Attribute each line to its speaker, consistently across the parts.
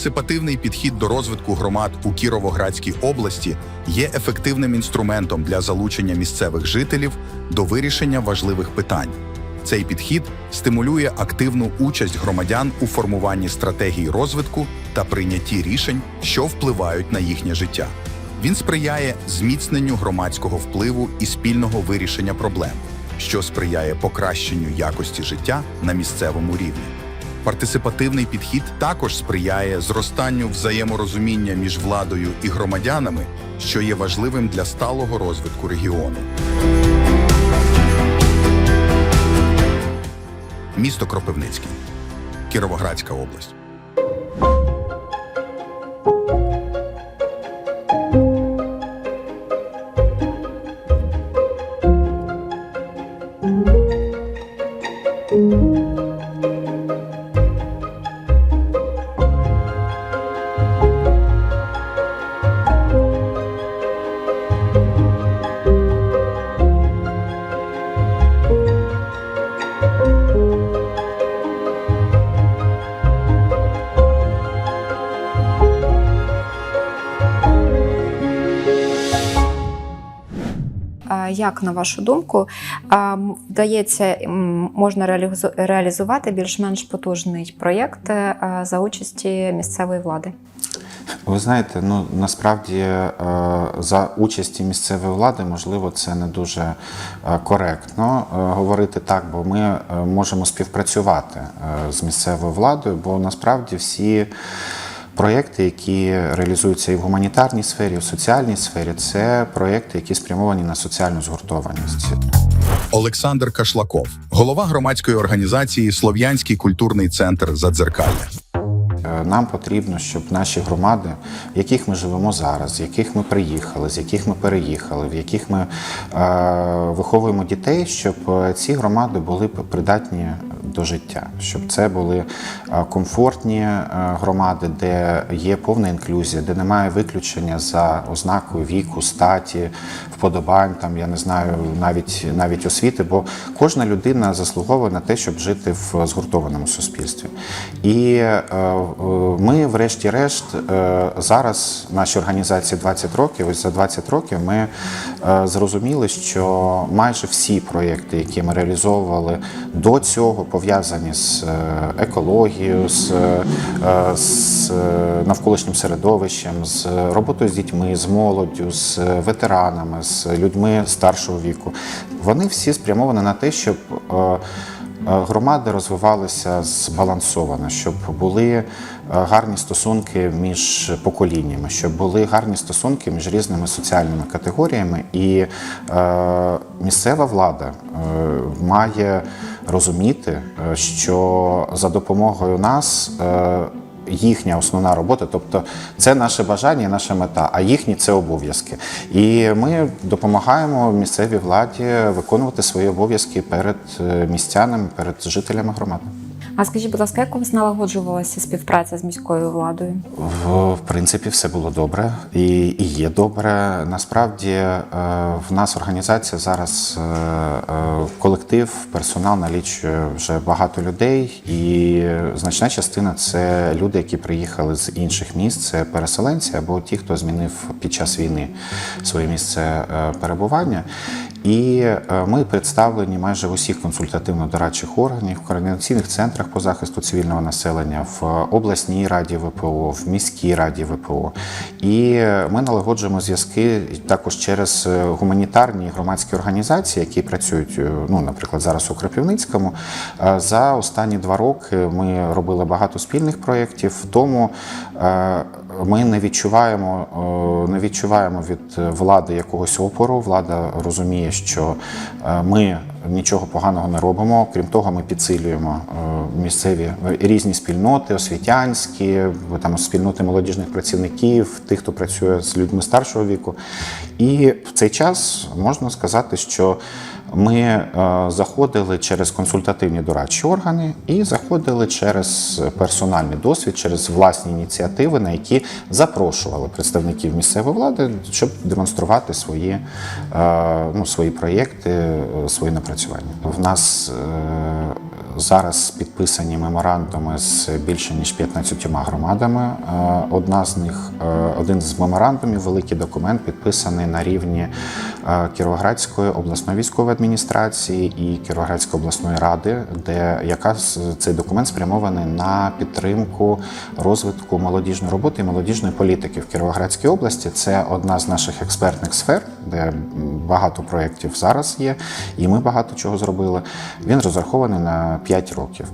Speaker 1: Партисипативний підхід до розвитку громад у Кіровоградській області є ефективним інструментом для залучення місцевих жителів до вирішення важливих питань. Цей підхід стимулює активну участь громадян у формуванні стратегій розвитку та прийнятті рішень, що впливають на їхнє життя. Він сприяє зміцненню громадського впливу і спільного вирішення проблем, що сприяє покращенню якості життя на місцевому рівні. Партисипативний підхід також сприяє зростанню взаєморозуміння між владою і громадянами, що є важливим для сталого розвитку регіону. Місто Кропивницький, Кіровоградська область.
Speaker 2: Як на вашу думку, вдається можна реалізувати більш-менш потужний проєкт е, за участі місцевої влади?
Speaker 3: Ви знаєте, ну насправді е, за участі місцевої влади, можливо, це не дуже е, коректно говорити так, бо ми можемо співпрацювати з місцевою владою, бо насправді всі. Проєкти, які реалізуються і в гуманітарній сфері, і в соціальній сфері, це проєкти, які спрямовані на соціальну згуртованість.
Speaker 1: Олександр Кашлаков, голова громадської організації Слов'янський культурний центр Задзеркалля.
Speaker 3: Е, Нам потрібно, щоб наші громади, в яких ми живемо зараз, з яких ми приїхали, з яких ми переїхали, в яких ми е, виховуємо дітей, щоб е, ці громади були придатні до життя, щоб це були е, комфортні е, громади, де є повна інклюзія, де немає виключення за ознакою віку, статі, вподобань, там я не знаю, навіть навіть освіти, бо кожна людина заслуговує на те, щоб жити в згуртованому суспільстві. І е, ми, врешті-решт, зараз нашій організації 20 років. Ось за 20 років ми зрозуміли, що майже всі проєкти, які ми реалізовували до цього, пов'язані з е, екологією, з, е, з е, навколишнім середовищем, з роботою з дітьми, з молоддю, з ветеранами, з людьми старшого віку. Вони всі спрямовані на те, щоб громади розвивалися збалансовано, щоб були е, гарні стосунки між поколіннями, щоб були гарні стосунки між різними соціальними категоріями, і е, місцева влада е, має розуміти, е, що за допомогою нас. Їхня основна робота, тобто це наше бажання, наша мета, а їхні це обов'язки. І ми допомагаємо місцевій владі виконувати свої обов'язки перед е, містянами, перед жителями громади.
Speaker 2: А скажіть, будь ласка, як у вас налагоджувалася співпраця з міською владою?
Speaker 3: В, в принципі, все було добре і, і є добре. Насправді е, в нас організація зараз е, е, колектив, персонал налічує вже багато людей, і значна частина це люди, які приїхали з інших міст, це переселенці або ті, хто змінив під час війни своє місце перебування. І е, ми представлені майже в усіх консультативно-дорадчих органів, в координаційних центрах по захисту цивільного населення, в обласній раді ВПО, в міській раді ВПО. І е, ми налагоджуємо зв'язки також через е, гуманітарні і громадські організації, які працюють, е, ну, наприклад, зараз у Кропивницькому. Е, За останні два роки ми робили багато спільних проєктів, тому е, ми не відчуваємо, е, не відчуваємо від влади якогось опору. Влада розуміє, що е, ми нічого поганого не робимо. Крім того, ми підсилюємо е, місцеві різні спільноти, освітянські, там спільноти молодіжних працівників, тих, хто працює з людьми старшого віку. І в цей час можна сказати, що ми е, заходили через консультативні дорадчі органи і заходили через персональний досвід, через власні ініціативи, на які запрошували представників місцевої влади, щоб демонструвати свої, е, ну, свої проєкти, е, свої напрацювання. В нас зараз підписані меморандуми з більше ніж 15 громадами. Е, Одна з них, е, один з меморандумів, великий документ, підписаний на рівні е, Кіровоградської обласної військової адміністрації і Кіровоградської обласної ради, де якраз цей документ спрямований на підтримку розвитку молодіжної роботи і молодіжної політики в Кіровоградській області. Це одна з наших експертних сфер, де багато проєктів зараз є, і ми багато чого зробили. Він розрахований на 5 років.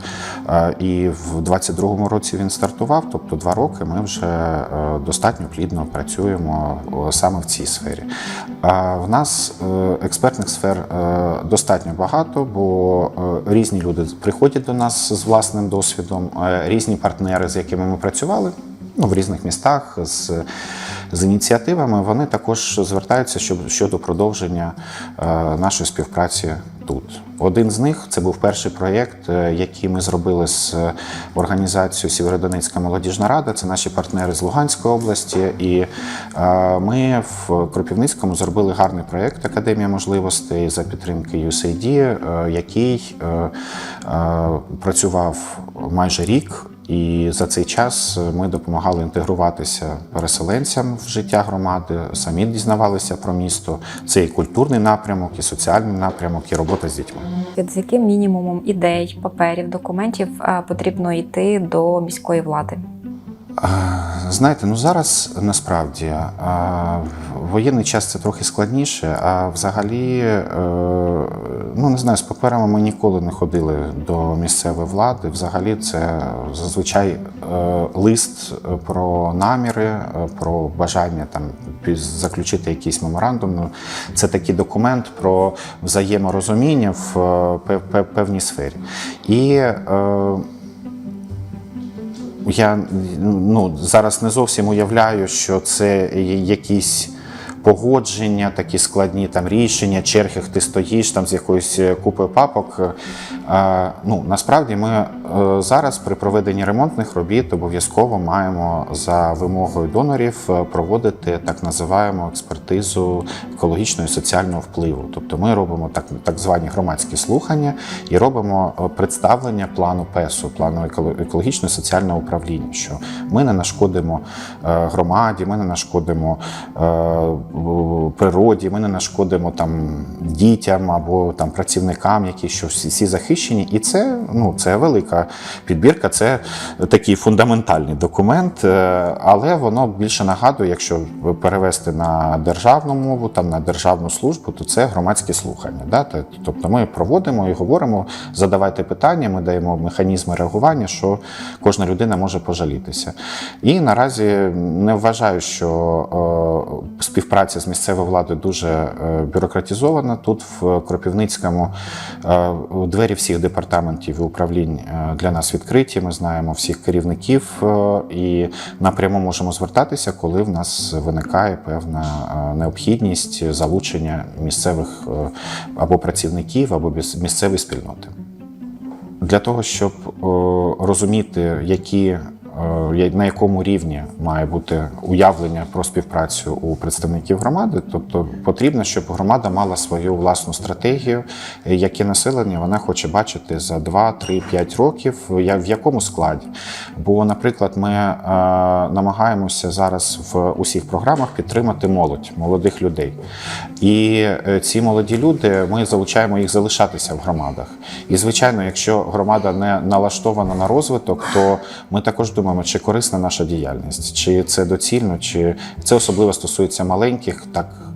Speaker 3: Е, І в 22-му році він стартував, тобто два роки ми вже е, достатньо плідно працюємо саме в цій сфері. А в нас е, експертних сфер е, достатньо багато, бо е, різні люди приходять до нас з власним досвідом, е, різні партнери, з якими ми працювали ну, в різних містах з, з ініціативами, вони також звертаються щодо, щодо продовження е, нашої співпраці тут. Один з них це був перший проєкт, е, який ми зробили з організацією Сєвєродонецька молодіжна рада. Це наші партнери з Луганської області. І е, ми в Кропівницькому зробили гарний проєкт Академія можливостей за підтримки USAID, е, який е, е, працював майже рік. І за цей час ми допомагали інтегруватися переселенцям в життя громади, самі дізнавалися про місто. Це і культурний напрямок, і соціальний напрямок, і робота з дітьми.
Speaker 2: З яким мінімумом ідей, паперів, документів е, потрібно йти до міської влади?
Speaker 3: Знаєте, ну зараз насправді в воєнний час це трохи складніше. А взагалі, е, ну не знаю, з паперами ми ніколи не ходили до місцевої влади. Взагалі, це зазвичай е, лист про наміри, е, про бажання там заключити якийсь меморандум. Ну, Це такий документ про взаєморозуміння в е, пев- пев- певній сфері. І е, я ну, зараз не зовсім уявляю, що це якісь погодження, такі складні там рішення, черги, ти стоїш там з якоюсь е, купою папок. Е, Ну, насправді ми е, зараз при проведенні ремонтних робіт обов'язково маємо за вимогою донорів проводити так називаємо експертизу екологічного і соціального впливу. Тобто ми робимо так, так звані громадські слухання і робимо представлення плану ПЕСу, плану еколо- екологічного і соціального управління. Що ми не нашкодимо громаді, ми не нашкодимо природі, ми не нашкодимо там дітям або там працівникам, які що всі, всі захищені. І це ну це велика підбірка, це такий фундаментальний документ, е, але воно більше нагадує, якщо перевести на державну мову, там на державну службу, то це громадські слухання. Да? Тобто ми проводимо і говоримо, задавайте питання, ми даємо механізми реагування, що кожна людина може пожалітися. І наразі не вважаю, що е, співпраця з місцевою владою дуже е, бюрократизована. Тут в Кропівницькому е, двері всіх департаментів і управлінь е, для нас відкриті. Ми знаємо всіх керівників і напряму можемо звертатися, коли в нас виникає певна необхідність залучення місцевих або працівників, або місцевої спільноти. Для того, щоб розуміти, які, на якому рівні має бути уявлення про співпрацю у представників громади, тобто потрібно, щоб громада мала свою власну стратегію, е, яке населення вона хоче бачити за 2, 3, 5 років, в якому складі. Бо, наприклад, ми е, намагаємося зараз в усіх програмах підтримати молодь, молодих людей. І е, ці молоді люди, ми залучаємо їх залишатися в громадах. І звичайно, якщо громада не налаштована на розвиток, то ми також думаємо, чи корисна наша діяльність, чи це доцільно, чи це особливо стосується маленьких, так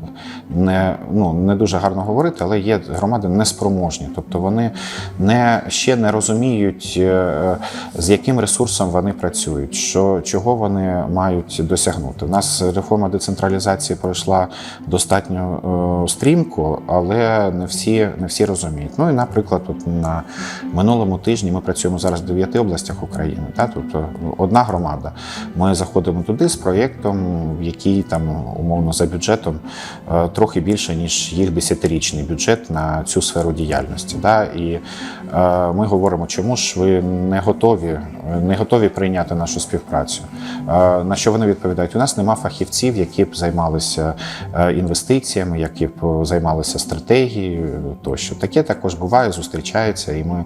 Speaker 3: не, ну, не дуже гарно говорити, але є громади неспроможні. Тобто вони не, ще не розуміють, е, з яким ресурсом вони працюють, що, чого вони мають досягнути. У нас реформа децентралізації пройшла достатньо е, стрімко, але не всі, не всі розуміють. Ну і, наприклад, от на минулому тижні ми працюємо зараз в дев'яти областях України. Та? Тобто одна громада. Ми заходимо туди з проєктом, який там умовно за бюджетом е, трохи більше, ніж їх десятирічний бюджет на цю сферу діяльності. Да? І е, ми говоримо, чому ж ви не готові, не готові прийняти нашу співпрацю. Е, на що вони відповідають? У нас нема фахівців, які б займалися е, інвестиціями, які б е, займалися стратегією тощо. Таке також буває, зустрічається, і ми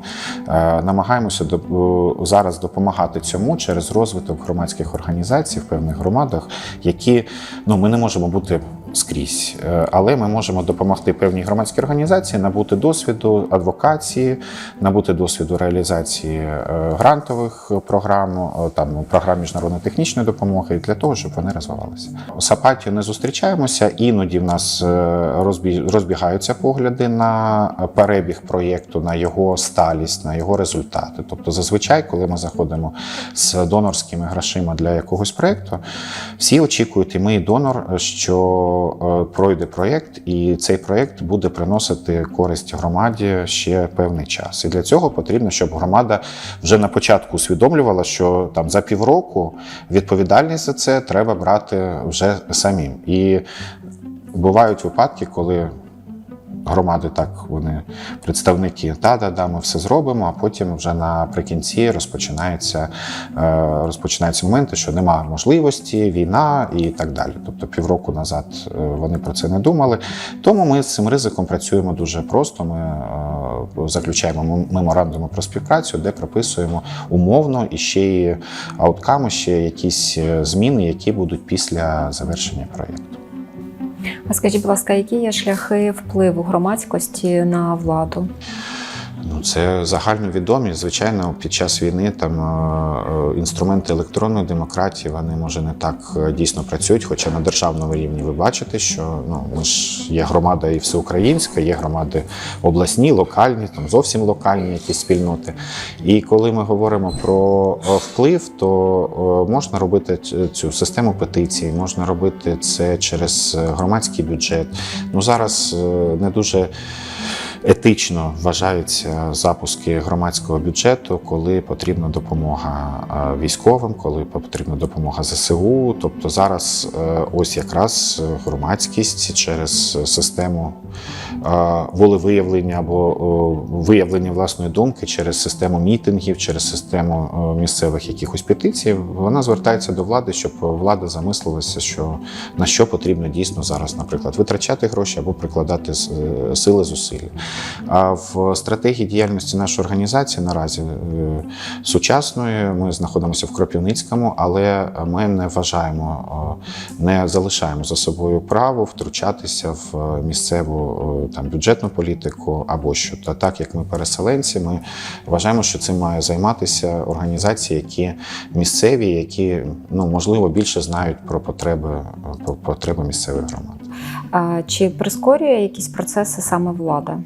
Speaker 3: е, намагаємося до- е, зараз допомагати цьому через розвиток громадських організацій в певних громадах, які ну ми не можемо бути скрізь, Е, але ми можемо допомогти певній громадській організації набути досвіду адвокації, набути досвіду реалізації е, грантових програм, е, там програм міжнародної технічної допомоги для того, щоб вони розвивалися. З апатією не зустрічаємося. Іноді в нас розбігаються погляди на перебіг проєкту, на його сталість, на його результати. Тобто, зазвичай, коли ми заходимо з донорськими грошима для якогось проєкту, всі очікують, і ми, і донор, що е, пройде проєкт, і цей проєкт буде приносити користь громаді ще певний час. І для цього потрібно, щоб громада вже на початку усвідомлювала, що там за півроку відповідальність за це треба брати вже самим. І бувають випадки, коли громади так, вони представники, да, да, да, ми все зробимо, а потім вже наприкінці розпочинається, е, розпочинаються моменти, що немає можливості, війна і так далі. Тобто півроку назад е, вони про це не думали. Тому ми з цим ризиком працюємо дуже просто. Ми е, заключаємо мем- меморандуми про співпрацю, де прописуємо умовно і ще й аутками, ще якісь зміни, які будуть після завершення проєкту.
Speaker 2: А скажіть, будь ласка, які є шляхи впливу громадськості на владу?
Speaker 3: Ну, це загальновідомі. Звичайно, під час війни там е, е, інструменти електронної демократії вони може не так е, дійсно працюють. Хоча на державному рівні ви бачите, що ну ми ж є громада і всеукраїнська, є громади обласні, локальні, там зовсім локальні якісь спільноти. І коли ми говоримо про вплив, то можна робити цю систему петицій, можна робити це через громадський бюджет. Ну зараз не дуже етично вважаються запуски громадського бюджету, коли потрібна допомога е, військовим, коли потрібна допомога ЗСУ. Тобто зараз е, ось якраз громадськість через систему волевиявлення або виявлення власної думки через систему мітингів, через систему місцевих якихось петицій, вона звертається до влади, щоб влада замислилася, що на що потрібно дійсно зараз, наприклад, витрачати гроші або прикладати е, сили зусилля. А в стратегії діяльності нашої організації наразі е, сучасної ми знаходимося в Кропівницькому, але ми не вважаємо, не залишаємо за собою право втручатися в е, місцеву там бюджетну політику або що. Та так як ми переселенці, ми вважаємо, що цим має займатися організації, які місцеві, які ну можливо більше знають про потреби про потреби місцевих громад.
Speaker 2: А, Чи прискорює якісь процеси саме влада?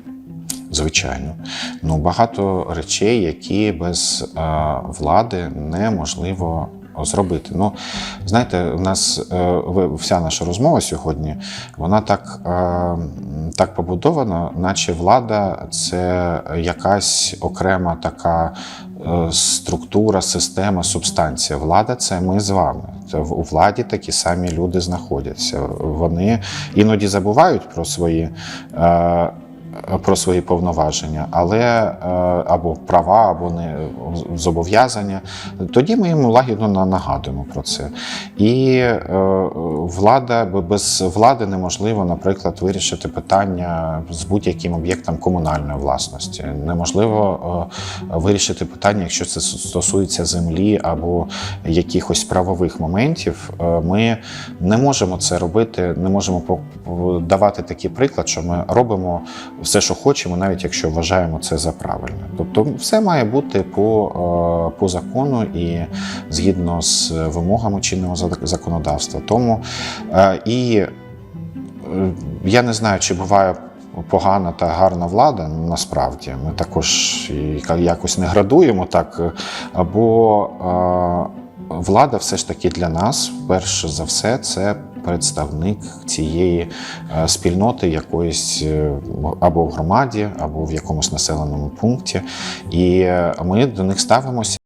Speaker 3: Звичайно, ну багато речей, які без е, влади неможливо зробити. Ну, знаєте, у нас е, вся наша розмова сьогодні, вона так, е, так побудована, наче влада це якась окрема така. е, Структура, система, субстанція. Влада це ми з вами. В- у владі такі самі люди знаходяться. Вони іноді забувають про свої про свої повноваження, але е, або права, або не зобов'язання. Тоді ми їм лагідно нагадуємо про це. І е, влада без влади неможливо, наприклад, вирішити питання з будь-яким об'єктом комунальної власності. Неможливо е, вирішити питання, якщо це стосується землі або якихось правових моментів. Е, Ми не можемо це робити, не можемо давати такий приклад, що ми робимо все, що хочемо, навіть якщо вважаємо це за правильне. Тобто, все має бути по, е, по закону і згідно з вимогами чинного зак- законодавства. Тому е, і е, я не знаю, чи буває. Погана та гарна влада насправді ми також якось не градуємо так. Бо влада все ж таки для нас, перш за все, це представник цієї е, спільноти якоїсь е, або в громаді, або в якомусь населеному пункті. І е, ми до них ставимося